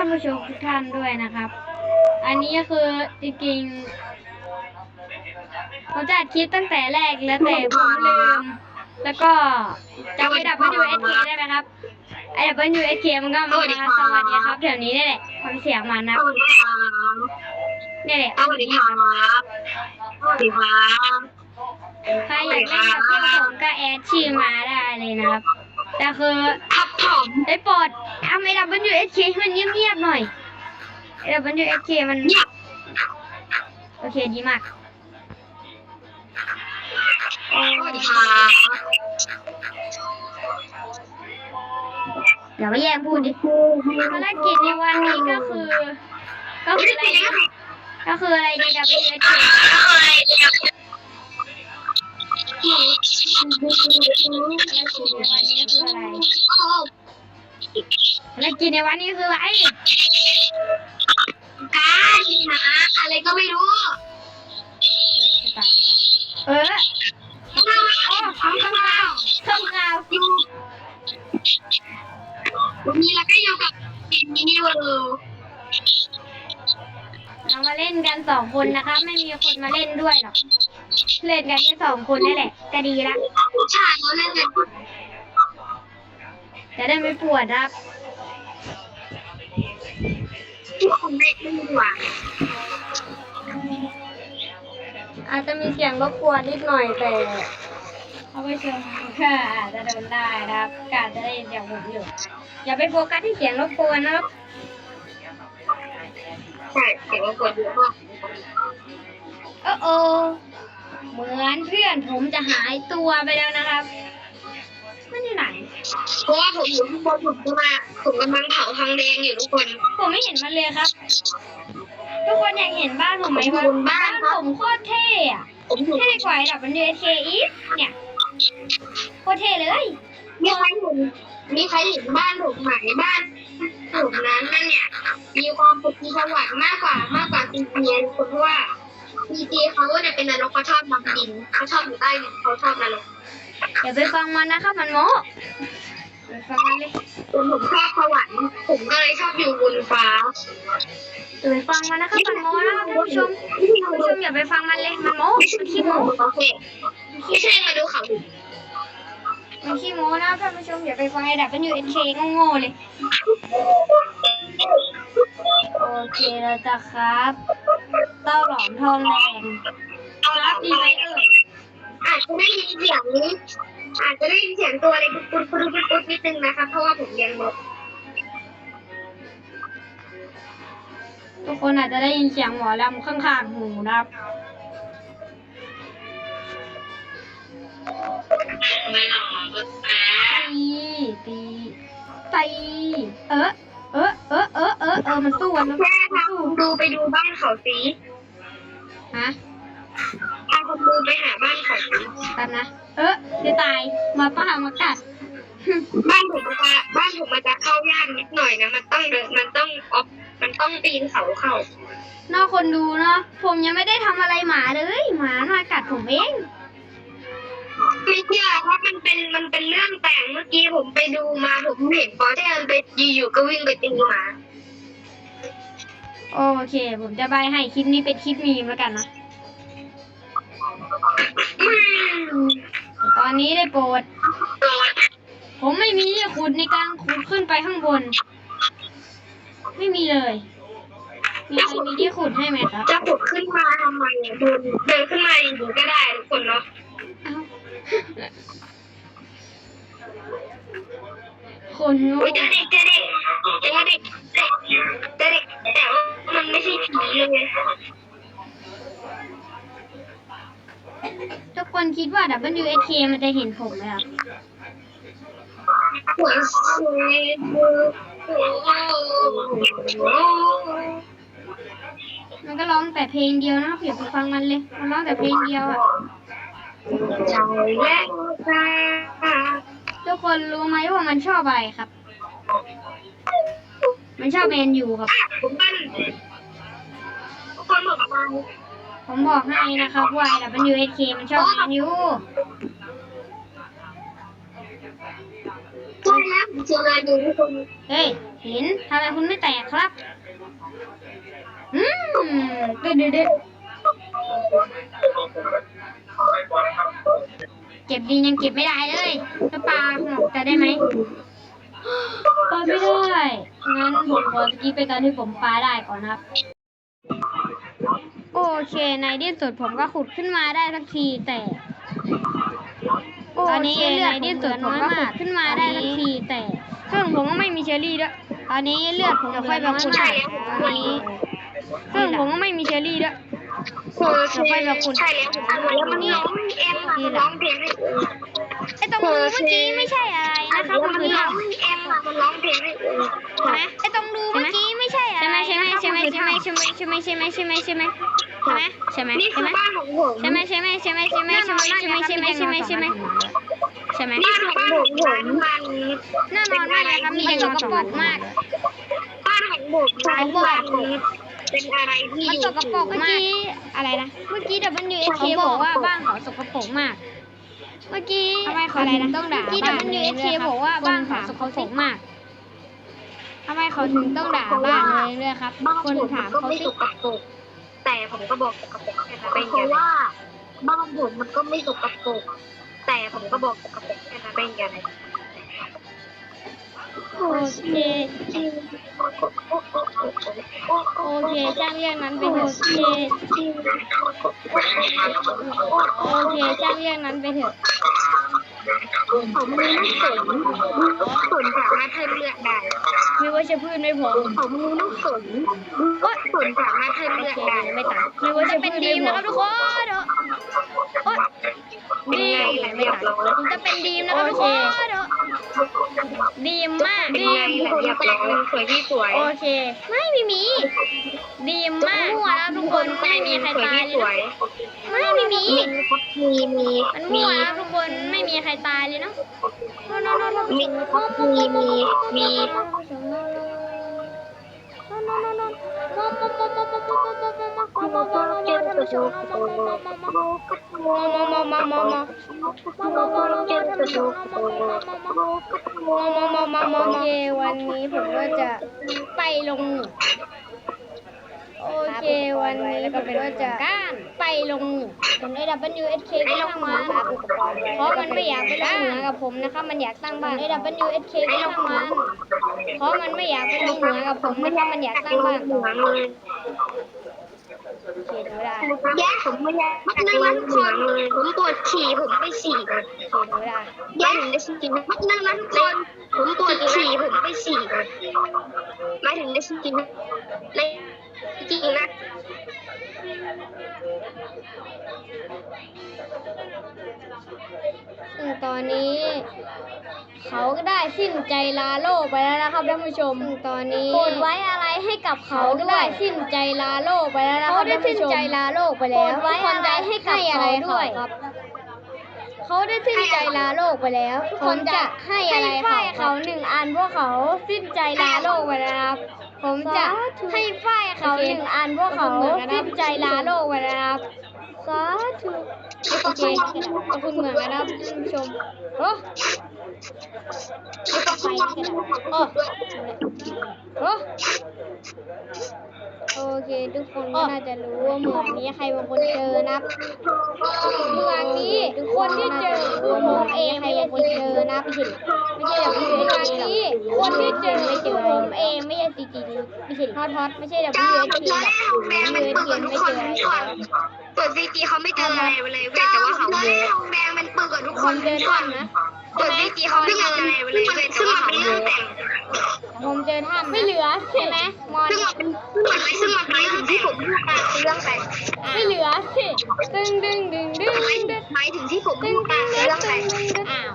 ท่านผู้ชมทุกท่านด้วยนะครับ อันนี้ก็คือจริงๆผมจะอัดคลิปตั้งแต่แรกแล้วแต่ผมลืม แล้วก็จะไปดับ WSK ได้ไหมครับไอ้ดับ WSK มันก็มาสวัสดีครับแถวนี้นี่แหละฟังเสียงมันนะสวัสดีครับนี่แหละสวัสดีครับสวัสดีครับใครอยากเล่นกับพวกผมก็แอดชื่อมาได้เลยนะครับ แต่คือครับผม ได้โปรดทำไอ้ดับ WSK ให้มันเงียบๆหน่อยไอ้ดับ WSK มันเนี่ยโอเคดีมากสวัสดีครับเดี๋ยวไปแย่งพูดดิภารกิจในวันนี้ก็คือ ก็คืออะไรนะก็คืออะไรดี WSK ภารกิจในวันนี้คืออะไร ภารกิจในวันนี้คืออะไรการนะอะไรก็ไม่รู้ เอออ๋อข้างข่าวข้างข่าวอยู่วันนี้เราก็อยู่กับทีมมินิเวิลด์ เรามาเล่นกันสองคนนะครับไม่มีคนมาเล่นด้วยหรอก เล่นกันแค่สองคนนี่แหละก็ดีละใช่เราเล่นกันจะได้ไม่ปวดครับคนเล่นดีกว่าอาจจะมีเสียงรบกวนนิดหน่อยแต่เขาไม่เชิงก็อาจจะเดินได้นะครับกาจจะได้ยินเสียงผมอยู่ อย่าไปโฟกัสที่เสียงรบกวนนะครับ ใช่เสียงรบกวนเยอะมากเออโอเหมือนเพื่อนผมจะหายตัวไปแล้วนะครับมันอยู่ไหน เพราะว่าผมอยู่ข้างบนผมก็มาผมกำลังเผาทางแดงอยู่ทุกคนผมไม่เห็นมันเลยครับ ทุกคนอยากเห็นบ้านผมไหมว่าบ้านผมโคตรเท่อะผมอยู่เท่กว่าระดับมันเอเคอีฟเนี่ยโคตรเท่เลย มีใครเห็นมีใครเห็นบ้านผมไหมบ้านผมนั้นนั่นเนี่ย มีความสุขมีสวัสดิ์มากกว่ามากกว่าซีเจียนคนเพราะว่าซีเจเขาเนี่ยเป็นนรกเขาชอบนำดินเขาชอบอยู่ใต้ดินเขาชอบนรกอย่าไปฟังมันนะครับมันโม้อย่าไปฟังมันเลยส่วนผมชอบสวรรค์ผมก็เลยชอบอยู่บนฟ้าอย่าไปฟังมันนะครับมันโม้นะครับท่านผู้ชมท่านผู้ชมอย่าไปฟังมันเลยมันโม้ไม่ใช่มันที่ขี้โมโม้โอเคไม่ใช่มาดูเขา มันขี้โม้นะครับท่านผู้ชมอย่าไปฟังไอ้ดับมันอยู่เอ็นเคโง่ๆเลย โอเคเราจะครับ เต้าหลอมทองแดงครับดีไหมเอ่ยอาจจะได้ยินเสียงอาจจะได้ยินเสียงตัวอะไรปุ๊บปุ๊บปุ๊บปุ๊บปุ๊บนิดนึงนะคะเพราะว่าผมเลี้ยงนกทุกคนอาจจะได้ยินเสียงหมอลำข้างๆหูนะครับ ตีเออเออเออเออเออเออมันสู้กันมันแค่พาสู้คุณดูไปดูบ้านเขาสิฮะพาคุณดูไปหาบ้านเขาสิกันนะเออจะตายมาป้ามากัดบ้านผมมันจะบ้านผมมันจะเข้ายากนิดหน่อยนะมันต้องเดินมันต้องออฟมันต้องปีนเขาเข้านอกคนดูเนาะผมยังไม่ได้ทำอะไรหมาเลย หมามากัดผมเอง มื่อกี้ผมไปดูมาผมเห็นปอที่มันไปอยู่ๆก็วิ่งไปตีหมาโอเค ผมจะใบให้คลิปนี้เป็นคลิปมีมแล้วกันนะอืมตอนนี้ได้โปรดโดนผมไม่มีที่ขุดในการขุดขึ้นไปข้างบน ไม่มีเลยมีใครมีที่ขุดให้ไหมครับจะผุดขึ้นมาทำไมอะเดินเดินขึ้นมาอยู่ก็ได้ทุกคนเนาะ เอ้า คนโง่โอ้ยเจอเด็กเจอเด็กเจอเด็กเด็กเจอเด็กแต่ว่ามันไม่ใช่ผีเลยทุกคนคิดว่า WSK มันจะเห็นผมไหมครับหัวสวยโอ้มันก็ร้องแต่เพลงเดียวนะครับอย่าไปฟังมันเลย มันร้องแต่เพลงเดียวอะใจและตา ทุกคนรู้ไหมว่ามันชอบอะไรครับ มันชอบแมนยูครับ ผมเป็นคนบอกมาผมบอกให้นะครับว่า WSK มันชอบแมนยูใช่แล้วเชียงรายอยู่ทุกคนเฮ้ยหินทำไมคุณไม่แตกครับ อืมดืดดืดดืด เก็บดินยังเก็บไม่ได้เลยแล้วปลาหมอกจะได้ไหมปลาไม่ได้งั้นผมขอสกีไปตอนที่ผมปลาได้ก่อนนะครับ โอเคในที่สุดผมก็ขุดขึ้นมาได้สักทีแต่ตอนนี้เลือดที่สุดผมก็ขุดขึ้นมาได้สักทีแต่ซึ่งผมก็ไม่มีเชอรี่ด้วยตอนนี้เลือดผมจะค่อยไปขุดใช่ใหม่แล้วตอนนี้ซึ่งผมก็ไม่มีเชอรี่ด้วย คือใช่แล้วผมแล้วมันร้องเอ็มอะมันร้องเพลงให้เองไอตรงรูเมื่อกี้ไม่ใช่อะไรนะครับแล้วมันมันคือร้อถ้ำงเอ็มอะมันร้องเพลงให้เองใช่ไหมไอตรงรูเมื่อกี้ไม่ใช่อะไรใช่ไหมใช่ไหมใช่ไหมใช่ไหมใช่ไหมใช่ไหมใช่ไหมใช่ไหมใช่ไหมใช่ไหมนี่ใช่คือไหมบ้านของผมใช่ไหมใช่ไหมใช่ไหมใช่ไหมใช่ไหมใช่ไหมใช่ไหมใช่ไหมใช่ไหมใช่ไหมนี่คือบ้านของผมมันแน่นอนมากเลยครับมีสกปรกมากบ้านของผมมัน เป็นอะไรที่มันอยู่สกปรกมากอะไรนะ เมื่อกี้ WSK บอกว่าบ้านเขาสกปรกมาก เมื่อกี้อะไรนะต้องด่าเมื่อกี้ WSK บอกว่าบ้านเขาสกปรกมาก ทำไมเขาถึงต้องด่าบ้านเลยเลยครับบ้านคนผมถามก็เขาไม่สิ สกปรกแต่ผมก็บอกสกปรกแค่นั้นเพราะว่าบ้านผมมันก็ไม่สกปรกแต่ผมก็บอกสกปรกแค่นั้นเป็นยังไง โอเคโอเคช่างเรียกนั้นเป็นโอะโอเคช่างเรียกนั้นไปเถอะของมึงต้องสนสนสามารถให้เลือกได้ ไม่ว่าจะพืชไม่พอของมึงต้องสนก็สนสามารถใเลือกได้ไม่ต่างไม่ว่าจะเป็นดีมนะครับทุกคนดีไม่ต่าจะเป็นดีมนะครับทุกคน ดีมมากเป็นดีไงมล่ะเรียบร้อยสวยที่สวย โอเค ไม่มีมี ดีมมากมั่วแล้วทุกคนไม่มีใครตายสวยเลยนะไม่ไม่มีมีครับมีมีมันมั่วแล้วทุกคนไม่มีใครตายเลยเนาะโน่โน่โน่โน่มีครับมีมีมี โอเควันนี้ผมก็จะไปลง โอเควันนี้ก็จะไปลงผมได้ WSK ก็ช่างมันเพราะมันไม่อยากไปลงเหนือกับผมนะครับมันอยากตั้งบ้านได้ WSK ก็ช่างมันเพราะมันไม่อยากไปลงเหนือกับผมนะครับมันอยากตั้งบ้านต่อแย่ผมไม่แย่มักนั่งนั้นคนผมปวดฉี่ผมไปฉี่แย่ถึงได้ฉี่มักนั่งนั้นคนผมปวดฉี่ผมไปฉี่ก่อนไม่ถึงได้ฉี่ใน จริงนะซึ่งตอนนี้ เขาก็ได้สิ้นใจลาโลกไปแล้วนะครับท่านผู้ชมซึ่งตอนนี้โปรดไว้อะไรให้กับเขาด้วยสิ้นใจลาโลกไปแล้วนะครับ เขาได้สิ้นใจลาโลกไปแล้วไว้อะไรให้กับเขาด้วยครับเขาได้สิ้นใจลาโลกไปแล้วผมจะให้อะไรเขา เขาหนึ่งอันเพราะเขาสิ้นใจลาโลกไปแล้วครับ ผมจะให้ฝ้ายเขาหนึ่งอันพวกเขาสิ้นใจลาโลกไปนะครับสาธุโอเคขอบคุณเหมือนกันนะครับท่านผู้ชมโอ้ไปที่ไหนโอ้โอ้ โอเค ทุกคนก็น่าจะรู้ว่าเมืองนี้ใครเป็นคนเจอนะเมืองนี้คนที่เจอคือผมเองใครเป็นคนเจอนะไม่ใช่ไม่ใช่แบบเมืองนี้คนที่เจอคือผมเองไม่ใช่จริงๆไม่ใช่ทอดทอดไม่ใช่แบบจ้าเมืองผมที่จะแบบให้โรงแรมเมืมันองเปิดที่กับทุไม่กเจคอนอะไรช่วเลยเปิดซีจีเขาไม่เจออะไรเลยเว้ยแต่ว่าเขาโรงแรมมันเปิดกับทุกคคนนเจอช่วถ้ำนะเปิดซีจีเขาไม่เจออะไรเลยเว้ยแต่ว่าเขารู้แต่ง ผมเจอถ้ำไม่เหลือใช่ไหมมอนซึ่งมันเป็นซึ่งมันเป็นเรื่องที่ผมพูดมาคือเรื่องแต่งไม่เหลือสิดึงดึงดึงดึงดึงดึงหมายถึงที่ผมดึพูงดดึมางคือดึเรื่องงแต่งอ้าว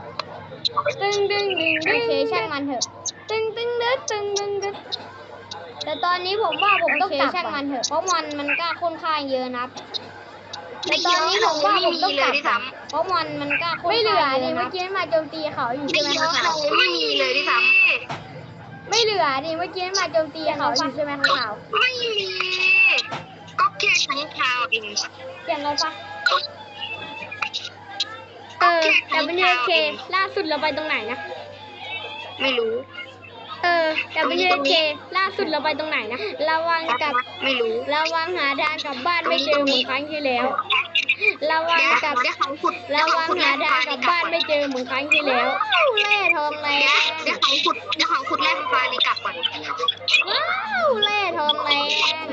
ดึงดึงดึงดึงโอเคช่างมันเถอะดึงดึงดึงดึงดึงดึงแต่ตอนนี้ผมว่าผมต้องกลับช่างมันเถอะเพราะมอนมันก็ค่อนข้างเยอะนะแต่ตอนนี้ผมว่าผมต้องกลับก่อนเพราะมอนมันก็ค่อนข้างไม่เหลือดิเมื่อกี้มาโจมตีเขาอยู่ไม่ใช่ไหมเยอะคะเลยไม่มีเลยที่ซ้ ไม่เหลือดิเมื่อกี้มาโจมตีเขาอยู่ใช่ไหมคะข่าวำไม่มีก็แค่ชั้นคราวเองเสียงอะไรปะเออ WK ล่าสุดเราไปตรงไหนนะไม่รู้ เออ WK ล่าสุดเราไปตรงไหนนะระวังกับไม่รู้ระวังหาทางกลับบ้านไม่เจอเหมือนครั้งที่แล้ว ระวังเดี๋ยวกับเดี๋ยวเขาขุดระวังหาทางกลับบ้านไม่เจอเหมือนครั้งที่แล้วแร่ทองแรเดี๋ยวงเดี๋ยวเขาขุดเดี๋ยวเขาขุดแร่ไฟฟ้านี้กลับก่อนว้าวแร่ทองแรง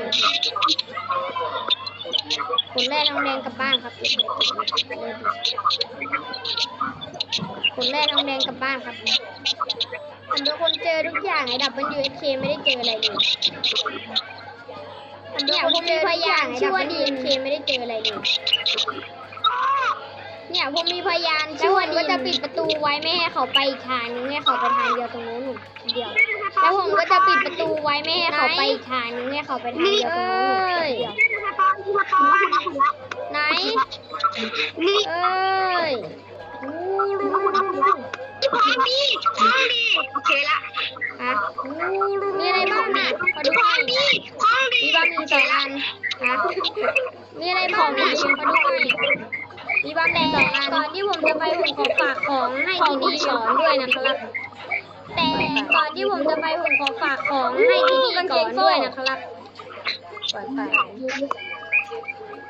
คุณแร่ทองแดงกลับบ้านครับคุณแร่ทองแดงกลับบ้านครับผมเป็นคนเจอทุกอย่างไอ้ดับเบิลยูเอสเคไม่ได้เจออะไรเลย เนี่ยผมมีพยานชื่อว่าดีเอเคไม่ได้เจออะไรเลยเนี่ยผมมีพยานชื่อว่าก็จะปิดประตูไว้ไม่ให้เขาไปอีกทางนึงให้เขาไปทางเดียวตรงนู้นหนูเดียว แล้วผมก็จะปิดประตูไว้ไม่ให้เขาไปอีกทางนึงให้เขาไปทางเดียวตรงนู้นหนูเดียวไหนนี่เอ้ย พร้อมดีพร้อมดีโอเคละฮะมีอะไรบ้างน่ะขอดูพร้อน่อมดีพร้อมดีมีบะหมี่สองอันฮะมีอะไรบ้างน่ะขอดูหน่อยมีบะหมี่สองอันก่อนที่ผมจะไปผมขอฝากของให้ทีดีสอนด้วยนะครับแต่ก่อนที่ผมจะไปผมขอฝากของให้ทีดีก่อนด้วยนะครับปล่อยไป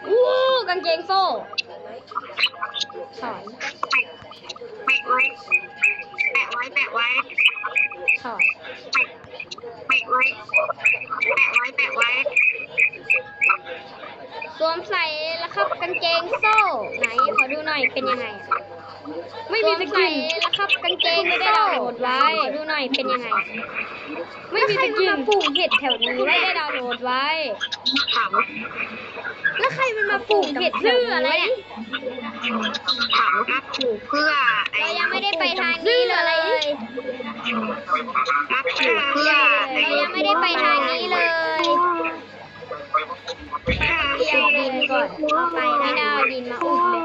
อู้กางเกงโซ่ถอน ไว้แปะไว้แปะไว้ถอนแปะไว้แปะไว้แปะไว้สวมใส่แล้วครับกางเกงโซ่ ไหนขอดูหน่อยเป็นยังไงอะไม่มีสกินแล้วครับกางเกงไม่ได้ดาวน์โหลดไว้ขอดูหน่อยเป็นยังไง ไม่มีสกินปลูกเห็ดแถวนี้ไม่ได้ดาวน์โหลดไว้แล้วใครมันมาปลูกเห็ดชื่ออะไรเนี่ย ถามมาปลูกเพื่อไอ้เรายังไม่ได้ไปทางนี้เลยมาปลูกเพื่อเรายังไม่ได้ไปทางนี้เลยขุดดินก่อนเอาไปไม่น่าเอาดินมาอุดเลย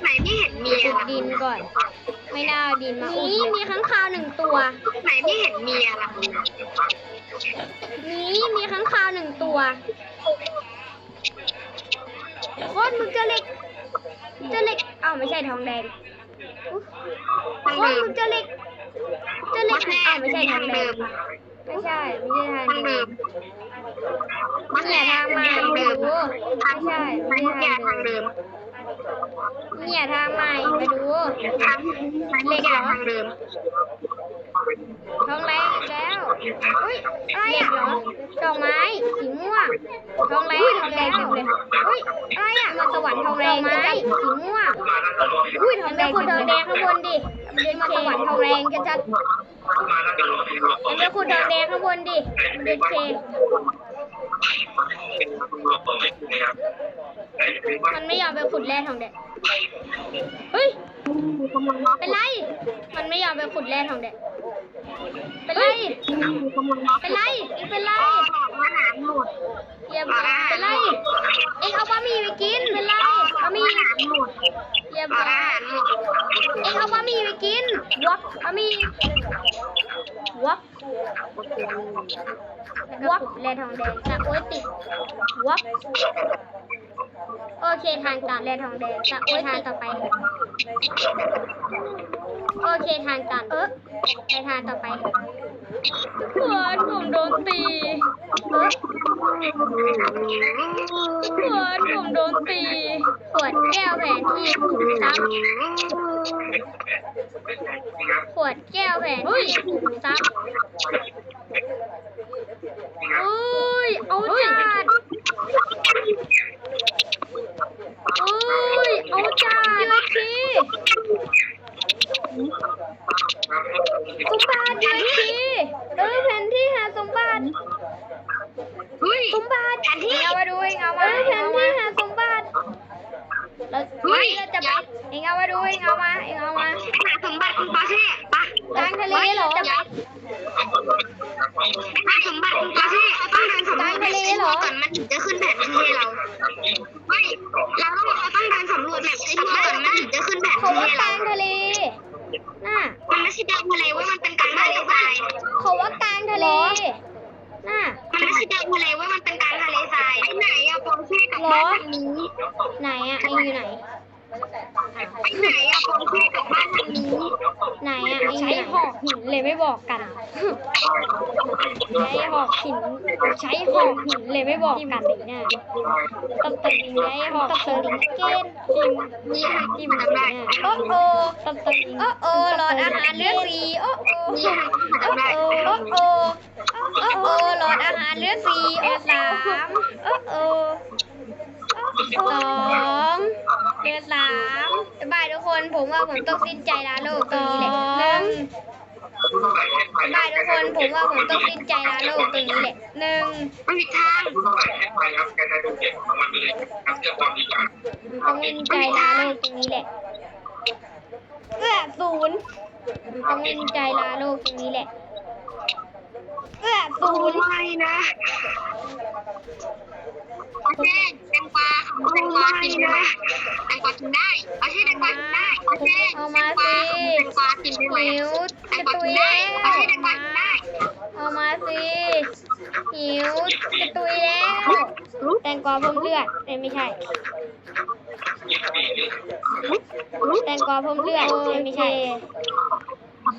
ไหนไม่เห็นมีขุดอะดินก่อน ไม่น่าเอาดินมาอุดนี่มีข้างคาวหนึ่งตัว ไหนไม่เห็นมีอะไรนี่มีข้างคาวหนึ่งตัวโคตรมึงจะเล็ก เจะเล็กอ้าวไม่ใช่ทองแดงทางโคตรเดิมมึงเจะเล็ก เจะเล็กอ้าวไม่ใช่ทองแดงไม่ใช่ไม่ใช่ทางทางเดิเดิมมเนี่ยทางใหม่ทางไปเดิมดูทางไม่ใช่ไม่ทางใช่แก่ทาทางงเดิมเดิมเนี่ยทางใหม่ไปดูทางทางแก่ทางเดิมทองแรงอีกแล้วอุ้ยอะไรอะดอกไม้สีม่วงทองแรงทองแดงเต็มเลย อุ้ยอะไรอะมาสวรรค์ทองแดงไม้สีม่วงอุ้ยทองแดงคุณทองแดงข้างบนดิมันเดินมาสวรรค์ทองแรงจะจัดมันจะคุณทองแดงข้างบนดิมันเดินเคมันไม่ยอมไปขุดแร่ทองแดงเฮ้ย เป็นไร มันไม่ยอมไปขุดแร่ทองแดงเป็นไร เป็นไรเอ็งเป็นไรอาหารหมดเยี่ยมเป็นไร เอ็งเอาบะหมี่ไปกิน เป็นไรบะหมี่หมดเยี่ยมอาหารหมด เอ็งเอาบะหมี่ไปกินวับบะหมี่วับวับแร่ทองแดงจะโอ๊ยติดวับ เคทางตันแร่ทองแดงจะโอ๊ยทางต่อไป โอเคทางตันเออไปทางต่อไปเพื่อนผมโดนตีเออเพื่อนผมโดนตีขวดแก้วแผนที่ขุมทรัพย์ขวดแก้วแผนที่ขุมทรัพย์ เอาจัดอุ้ย เอาจัดยูทีสมบัติยูทีเออแผนที่หาสมบัติ เฮ้ย สมบัติ แผนที่ เอามาดูเองเอามาแผนที่หาสมบัติเรา เฮ้ ยเราจะไปเองเอามาดูเองเอามาเองเอามาหาสมบัติคุณปอเช่ปะกลางทะเลเหรอหาสมบัติคุณปอเช่ต้องเดินสำรวจแบบให้ทั่วก่อนมันถึงจะขึ้นแผนที่ให้เราไม่เราต้องเราต้องเดินสำรวจแบบให้ทั่วก่อนมันถึงจะขึ้นแผนเขาที่ว่าให้กเรา ลางทะเล น่ะมันไม่ใช่กลางทะเลเว่ามันเป็นกลางทะเลทราย เขาว่ากลางทะเล น่ะ มันไม่ใช่กลางทะเลเว่ามันเป็นกลางทะเลทรายไอ้ไหนอะปอเช่กับบ้านทางนี้ ไหนอะเองอยู่ไหน ไหนไปไหนอะผมแค่กับบ้านทางนี้ไหนอะใช้หอกหินเลยไม่บอกกัน ใช้หอกหิน ใช้หอกหินเลยไม่บอกกันเลยนะต้องตึงใช้หอกตึงเกณฑ์จิ้มนี่ค่ะจิ้จิ้มมเลยทำได้นะโอ้โหต้องตึงโอ้โหหลอดอาหารเลือสี่โอ้โหนี่ค่ะโอ้ทำได้โหโอ้โหโอ้หลอดอาหารเลือสีโอ้สามโอ้โหสอง เหลือสามบ๊ายบายทุกคน ผมว่าผมต้องสิ้นใจลาโลกตรงนี้แหละหนึ่งบายทุกคน ผมว่าผมต้องสิ้นใจลาโลกตรงนี้แหละหนึ่งไม่มีทางต้องสิ้นใจลาโลกตรงนี้แหละเอื้อศูนย์ต้องสิ้นใจลาโลกตรงนี้แหละ เอื้อศูนย์ไม่นะโอเคแตงกวาแตงกวากินได้ไหมแตงกวากินได้โอเคแตงกวากินได้โอเคเอามาสิแตงกวากินได้ไหมหิวแตจะงกวาตุกิยนได้แล้วโอเคแตงกวากินได้เอามาสิหิวจะตุยแล้วแตงกวาเพิ่มเลือดเอ้ยไม่ใช่ แตงกวาเพิ่มเลือดเอ้ยไม่ใช่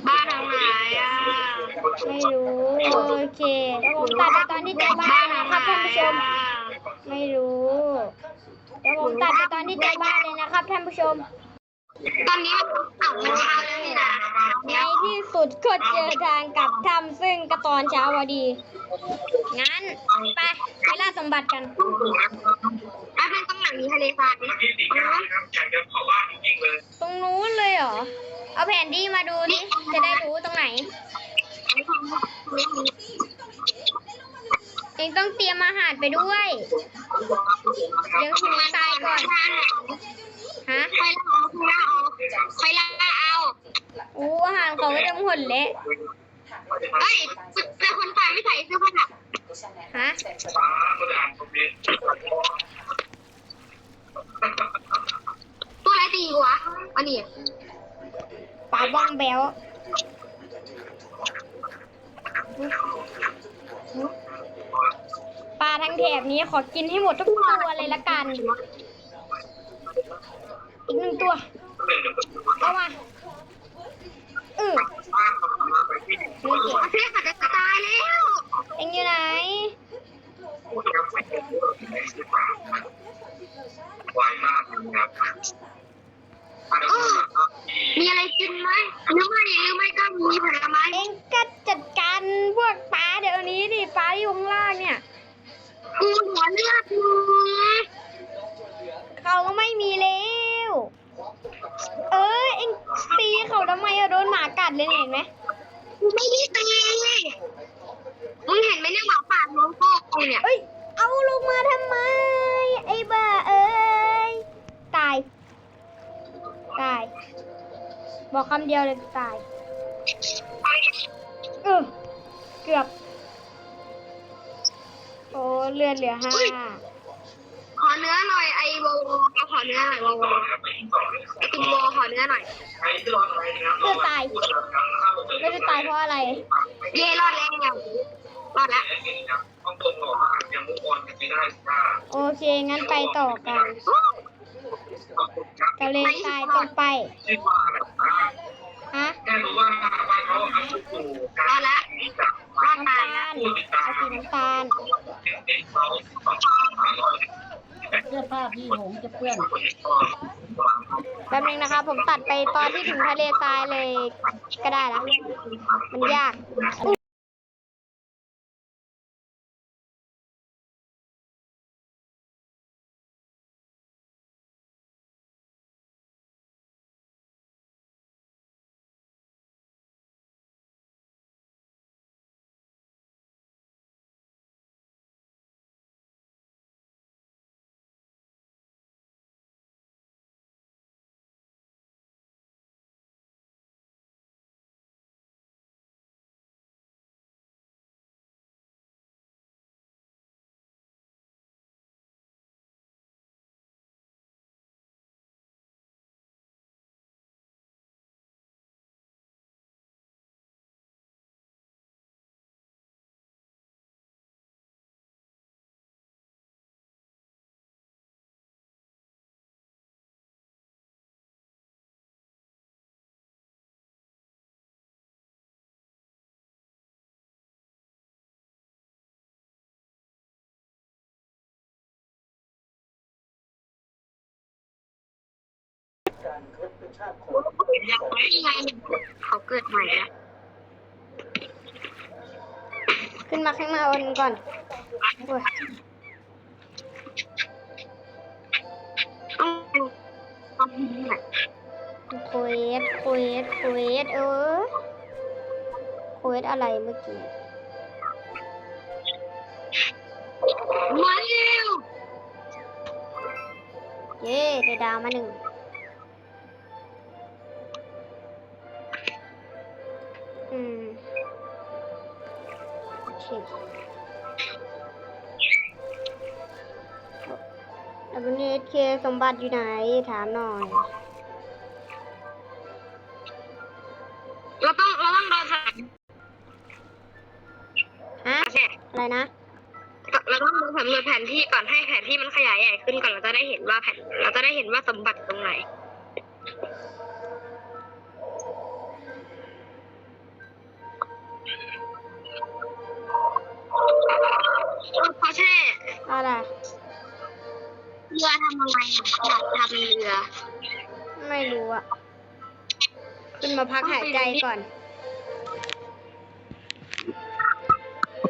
บ้านทางไหนอะไม่รู้โอเคเดี๋ยวผมตัดไปตอนที่เจอบ้านนะครับท่านผู้ชม ไม่รู้เดี๋ยวผมตัดไปตอนที่เจอบ้านเลยนะครับท่านผู้ชม ตอนนี้มันสองโมงเช้าแล้วนี่นะในที่สุดก็เจอทางกลับถ้ำซึ่งก็ตอนเช้าพอดี งั้นไปไปล่าสมบัติกันอะเป็นตรงหลังนี้ทะเลทรายนะอ๋อตรงนู้นเลยเหรอ เอาแผนที่มาดูดิจะได้รู้ตรงไหน เองต้องเตรียมอาหารไปด้วย เดี๋ยวหิวตายก่อน ฮะไฟล่าเอาไฟล่าเอาไฟล่าเอาอู้อาหารเขาก็จะหมดเละเฮ้ยเป็นคนตายไม่ใส่เสื้อผ้าหนักฮะตัวอะไรตีกูวะอันนี้ ปลาบ้องแบวปลาทั้งแถบนี้ขอกินให้หมดทุกตัวเลยละกัน อีกหนึ่งตัวำเดียวเลยตายเออเกือบ โอ้เลือดเหลือห้าขอเนื้อหน่อยไอ้โวโวเอาขอเนื้อหน่อยโวโวไอ้ติมโวขอเนื้อหน่อยเพื่อตาย ไม่ได้ตายเพราะอะไร เย่รอดแล้วรอดแล้วโอเค งั้นไปต่อกันทะเลทรายต้องไป ฮะรอดแล้วรอดน้ำตายตาแล้วลเอาสีน้ำตาลเสื้อผ้าพี่หงจะเปื้อนแป๊บนึงนะคะ ผมตัดไปตอนที่ถึงทะเลทรายเลยก็ได้ละมันยาก ยังไม่ไงเขาเกิดใหม่แล้วขึ้นมาข้างหน้าวันก่อนโอ้ยต้องดูความดีแหละโคเอสโคเอสโคเอสเออโคเอสอะไรเมื่อกี้มาเร็วเย้ได้ดาวมาหนึ่ง โอเคแล้ววันนี้เคสมบัติอยู่ไหน ถามหน่อย เราต้องเราต้องรอสักฮะโอเคอะไรนะ เราต้องดูสำรวจแผนที่ก่อนให้แผนที่มันขยายใหญ่ขึ้นก่อนเราจะได้เห็นว่าแผนเราจะได้เห็นว่าสมบัติตรงไหน อะไร เรือทำอะไรอะอยากทำเรือไม่รู้อะขึ้นมาพักหายใจก่อน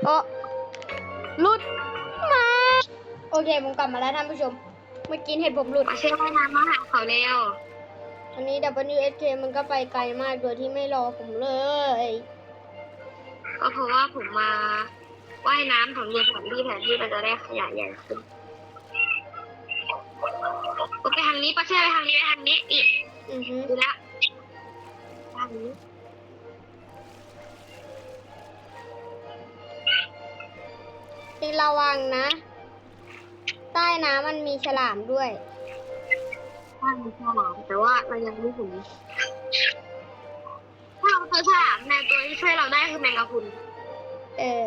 โอ้หลุดมา โอเค ผมกลับมาแล้วท่านผู้ชม เมื่อกี้เห็นผมหลุดเพราะแช่ว่ายน้ำมาหาเขาเร็วอันนี้ WSK มันก็ไปไกลมากโดยที่ไม่รอผมเลย ก็เพราะว่าผมมา ว่ายน้ำสำรวจแผนที่แผนที่มันจะได้ขยายใหญ่ขึ้นโอเคทางนี้ปะเช่ไปทางนี้ไปทางนี้อีกอือฮึดูแลวทางนี้ติระวังนะ ใต้น้ำมันมีฉลามด้วยทางนี้ฉลามแต่ว่าเรายังไม่ถึงถ้าเราเจอฉลามในตัวที่ช่วยเราได้คือแมงกะพรุนเออ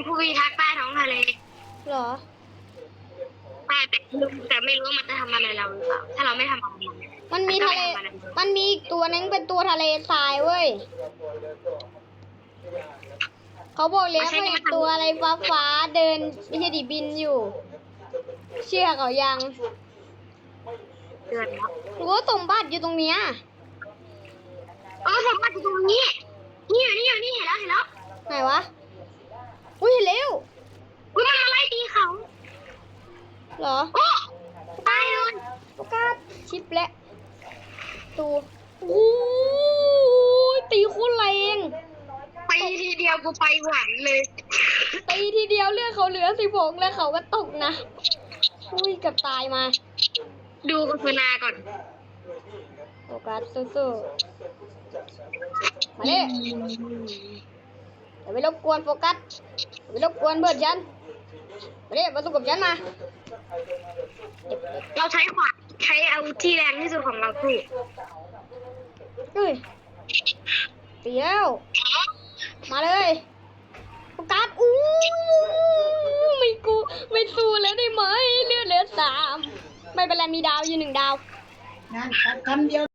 เป็นผู้พิทักษ์ใต้ท้องทะเลเหรอใช่แต่ไม่รู้แต่ไม่รู้ว่ามันจะทำอะไรเราหรือเปล่า ถ้าเราไม่ทำอะไรมันมันมีทะเล มันมีอีกตัวนึงเป็นตัวทะเลทรายเว้ย เขาบอกเลยว่าเป็นตัวอะไรฟ้าฟ้าๆเดินไม่ใช่ดิบินอยู่ เชื่อเขายังเดือนแล้วหรือว่าสมบัติอยู่ตรงเนี้ยเออสมบัติอยู่ตรงนี้ นี่อยู่นี่อยู่นี่เห็นแล้วเห็นแล้วไหนวะ อุ้ยเห็นแล้วอุ้ยมันมาไล่ตีเขาเหรอโอ้ตายเลยโอกาสชิปและตูโอ้ยตีโคุณแรงไปทีเดียวกูไปหวานเลยตีทีเดียวเลือดเขาเหลือสิบหกแล้วเขาก็ตกนะอุ้ยเกับตายมา ดูโฆษณาก่อนโฟกัสสู้ๆมาเลยอย่าไปรบกวนโฟกัสอย่า ไปรบกวนเบิร์ดฉันมาเลยมาสู้กับฉันมาเด็กเราใช้ขวานใช้อาวุธที่แรงที่สุดของเราสู้ๆเฮ้ยเตียว มาเลยโฟกัสอู้ไม่กูไม่สู้แล้วได้ไหมเลือดเหลือสามไม่เป็นไรมีดาวอยู่หนึ่งดาวงานคำเดียว